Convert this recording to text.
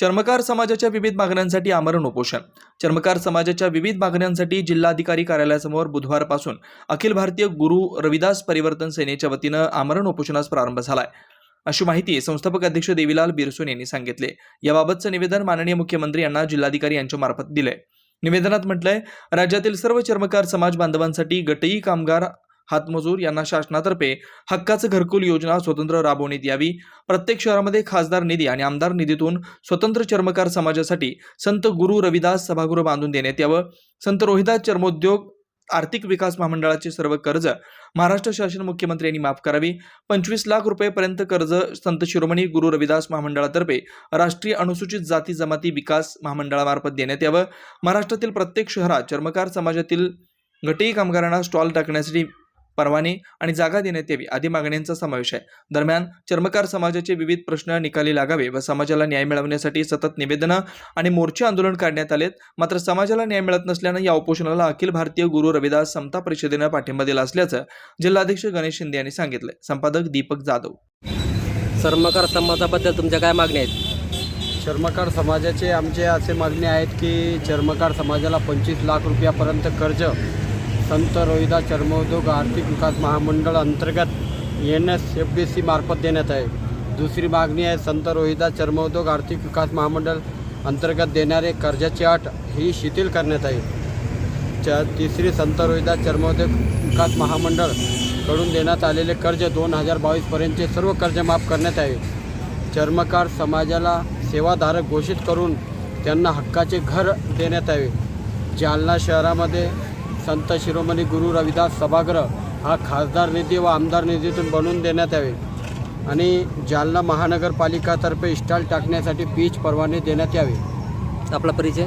चर्मकार समाजाच्या विविध मागण्यांसाठी आमरण उपोषण. चर्मकार समाजाच्या विविध मागण्यांसाठी जिल्हाधिकारी कार्यालयासमोर बुधवारपासून अखिल भारतीय गुरु रविदास परिवर्तन सेनेच्या वतीनं आमरण उपोषणास प्रारंभ झालाय. अशी माहिती संस्थापक अध्यक्ष देवीलाल बिरसोन यांनी सांगितले. याबाबतचं निवेदन माननीय मुख्यमंत्री यांना जिल्हाधिकारी यांच्या मार्फत दिलंय. निवेदनात म्हटलंय राज्यातील सर्व चर्मकार समाज बांधवांसाठी गटई कामगार हातमजूर यांना शासनातर्फे हक्काचं घरकुल योजना स्वतंत्र राबवण्यात यावी. प्रत्येक शहरामध्ये खासदार निधी आणि आमदार निधीतून स्वतंत्र चर्मकार समाजासाठी संत गुरु रविदास सभागृह बांधून देण्यात यावं. संत रोहिदास चर्मोद्योग आर्थिक विकास महामंडळाचे सर्व कर्ज महाराष्ट्र शासन मुख्यमंत्री यांनी माफ करावी. पंचवीस लाख रुपयेपर्यंत कर्ज संत शिरोमणी गुरु रविदास महामंडळातर्फे राष्ट्रीय अनुसूचित जाती जमाती विकास महामंडळामार्फत देण्यात यावं. महाराष्ट्रातील प्रत्येक शहरात चर्मकार समाजातील घटई कामगारांना स्टॉल टाकण्यासाठी परवाने आणि जागा देण्यात यावी आदी मागण्यांचा समावेश आहे. दरम्यान चर्मकार समाजाचे विविध प्रश्न निकाली लागावे व समाजाला न्याय मिळवण्यासाठी सतत निवेदनं आणि मोर्चे आंदोलन काढण्यात आलेत. मात्र समाजाला न्याय मिळत नसल्यानं या उपोषणाला अखिल भारतीय गुरु रविदास समता परिषदेनं पाठिंबा दिला असल्याचं जिल्हाध्यक्ष गणेश शिंदे यांनी सांगितलं संपादक दीपक जाधव. चर्मकार समाजाबद्दल तुमच्या काय मागण्या आहेत? चर्मकार समाजाचे आमचे असे मागणे आहेत की चर्मकार समाजाला पंचवीस लाख रुपयापर्यंत कर्ज संत रोहिदा चर्मोद्योग आर्थिक विकास महामंडळ अंतर्गत N S F D C मार्फत देण्यात आहे. दुसरी मागणी आहे संत रोहिदा चर्मोद्योग आर्थिक विकास महामंडळ अंतर्गत देणारे कर्जाची अट ही शिथिल करण्यात आहे. च तिसरी संत रोहिदा चर्मोद्योग विकास महामंडळकडून देण्यात आलेले कर्ज दोन हजार बावीसपर्यंतचे सर्व कर्ज माफ करण्यात आहे. चर्मकार समाजाला सेवाधारक घोषित करून त्यांना हक्काचे घर देण्यात यावे जालना शहरामध्ये संत शिरोमणी गुरु रविदास सभागृह हा खासदार निधी व आमदार निधीतून बनवून देण्यात यावे. आणि जालना महानगरपालिकातर्फे स्टॉल टाकण्यासाठी पीच परवाने देण्यात यावे. आपला परिचय?